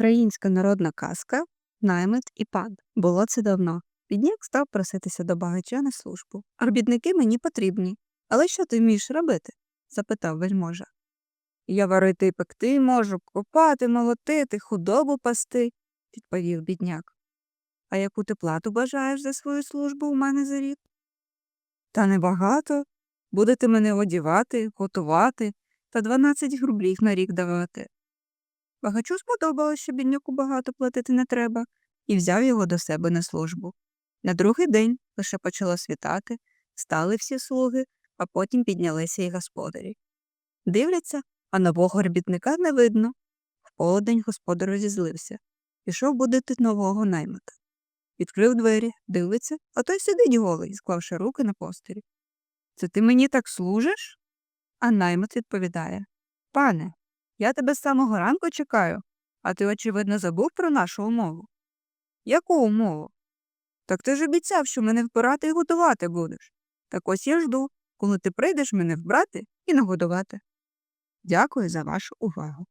Українська народна казка Наймит і пан. Було це давно. Бідняк став проситися до багача на службу. Робітники мені потрібні. Але що ти вмієш робити? запитав вельможа. Я варити і пекти можу, копати, молотити, худобу пасти, відповів бідняк. А яку ти плату бажаєш за свою службу у мене за рік? Та небагато. Будете мене одівати, готувати та 12 рублів на рік давати. Багачу сподобалось, що бідняку багато платити не треба, і взяв його до себе на службу. На другий день лише почало світати, стали всі слуги, а потім піднялися й господарі. Дивляться, а нового робітника не видно. В полудень господар розізлився. Пішов будити нового наймика. Відкрив двері, дивиться, а той сидить голий, склавши руки на постері. Це ти мені так служиш? А наймит відповідає Пане, я тебе з самого ранку чекаю, а ти, очевидно, забув про нашу умову. Яку умову? Так ти ж обіцяв, що мене вбирати і годувати будеш. Так ось я жду, коли ти прийдеш мене вбрати і нагодувати. Дякую за вашу увагу.